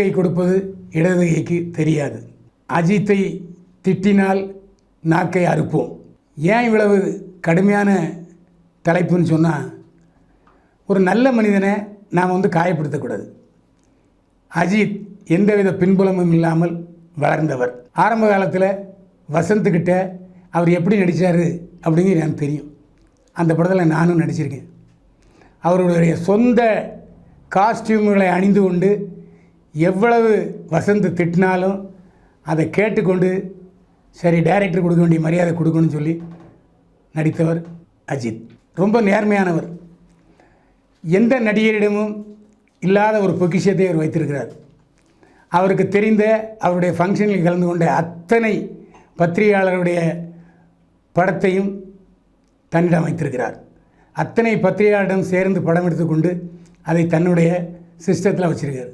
கை கொடுப்பது இடது கைக்கு தெரியாது. அஜித்தை திட்டினால் நாக்கை அறுப்போம். ஏன் இவ்வளவு கடுமையான தலைப்புன்னு சொன்னால் ஒரு நல்ல மனிதனை நாம் வந்து காயப்படுத்தக்கூடாது. அஜித் எந்தவித பின்புலமும் இல்லாமல் வளர்ந்தவர். ஆரம்ப காலத்தில் வசந்த்கிட்ட அவர் எப்படி நடித்தார் அப்படிங்கிறது எனக்கு தெரியும். அந்த படத்தில் நானும் நடிச்சிருக்கேன். அவருடைய சொந்த காஸ்டியூம்களை அணிந்து கொண்டு எவ்வளவு வசந்த் திட்டினாலும் அதை கேட்டுக்கொண்டு சரி டைரக்டர் கொடுக்க வேண்டிய மரியாதை கொடுக்கணும்னு சொல்லி நடித்தவர் அஜித். ரொம்ப நேர்மையானவர். எந்த நடிகரிடமும் இல்லாத ஒரு பொக்கிஷத்தை அவர் வைத்திருக்கிறார். அவருக்கு தெரிந்த அவருடைய ஃபங்க்ஷனில் கலந்து கொண்ட அத்தனை பத்திரிகையாளருடைய படத்தையும் தன்னிடம் வைத்திருக்கிறார். அத்தனை பத்திரிகையாளரிடம் சேர்ந்து படம் எடுத்துக்கொண்டு அதை தன்னுடைய சிஸ்டத்தில் வச்சிருக்கார்